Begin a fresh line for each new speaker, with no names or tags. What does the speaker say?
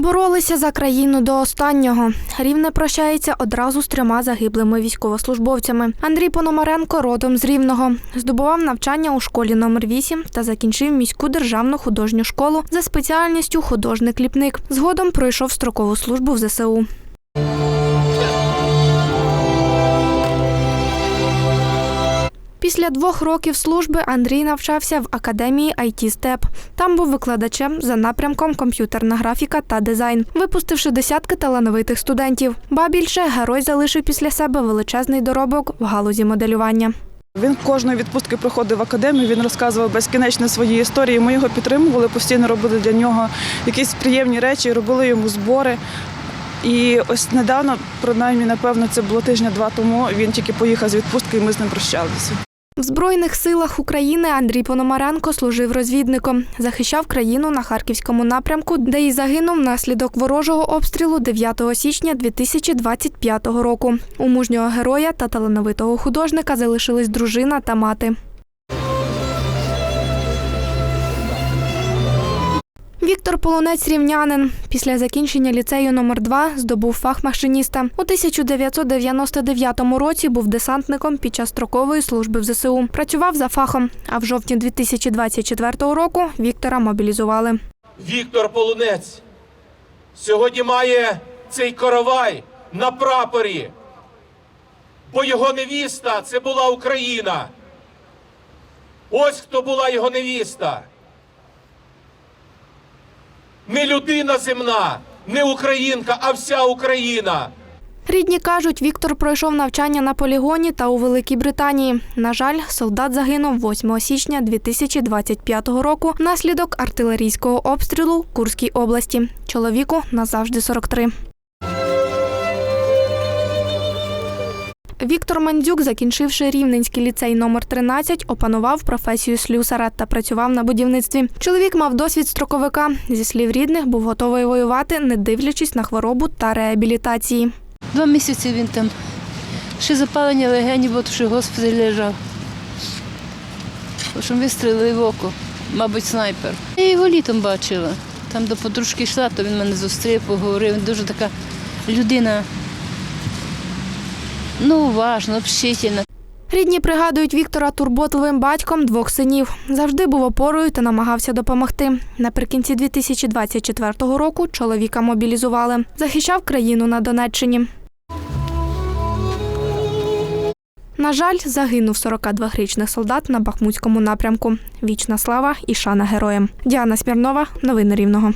Боролися за країну до останнього. Рівне прощається одразу з трьома загиблими військовослужбовцями. Андрій Пономаренко родом з Рівного. Здобував навчання у школі номер 8 та закінчив міську державну художню школу за спеціальністю художник-ліпник. Згодом пройшов строкову службу в ЗСУ. Після двох років служби Андрій навчався в академії IT Степ. Там був викладачем за напрямком комп'ютерна графіка та дизайн, випустивши десятки талановитих студентів. Ба більше герой залишив після себе величезний доробок в галузі моделювання.
Він кожної відпустки проходив в академію, він розказував безкінечно свої історії. Ми його підтримували, постійно робили для нього якісь приємні речі, робили йому збори. І ось недавно, принаймні, напевно, це було тижня-два тому. Він тільки поїхав з відпустки, і ми з ним прощалися.
В Збройних силах України Андрій Пономаренко служив розвідником, захищав країну на харківському напрямку, де й загинув внаслідок ворожого обстрілу 9 січня 2025 року. У мужнього героя та талановитого художника залишились дружина та мати. Віктор Полонець рівнянин. Після закінчення ліцею номер 2 здобув фах машиніста. У 1999 році був десантником під час строкової служби в ЗСУ. Працював за фахом, а в жовтні 2024 року Віктора мобілізували.
Віктор Полунець сьогодні має цей коровай на прапорі, бо його невіста це була Україна. Ось хто була його невіста. Не людина земна, не українка, а вся Україна.
Рідні кажуть, Віктор пройшов навчання на полігоні та у Великій Британії. На жаль, солдат загинув 8 січня 2025 року внаслідок артилерійського обстрілу в Курській області. Чоловіку назавжди 43. Віктор Мандзюк, закінчивши Рівненський ліцей номер 13, опанував професію слюсара та працював на будівництві. Чоловік мав досвід строковика. Зі слів рідних, був готовий воювати, не дивлячись на хворобу та реабілітації.
Два місяці він там. Ще запалення легенів, бо що в госпіталі лежав. Що вистрілили в око, мабуть, снайпер. Я його літом бачила. Там до подружки йшла, то він мене зустрів, поговорив. Він дуже така людина. Ну, уважна, общительна.
Рідні пригадують Віктора турботливим батьком двох синів. Завжди був опорою та намагався допомогти. Наприкінці 2024 року чоловіка мобілізували. Захищав країну на Донеччині. На жаль, загинув 42-річний солдат на Бахмутському напрямку. Вічна слава і шана героям. Діана Смірнова, новини Рівного.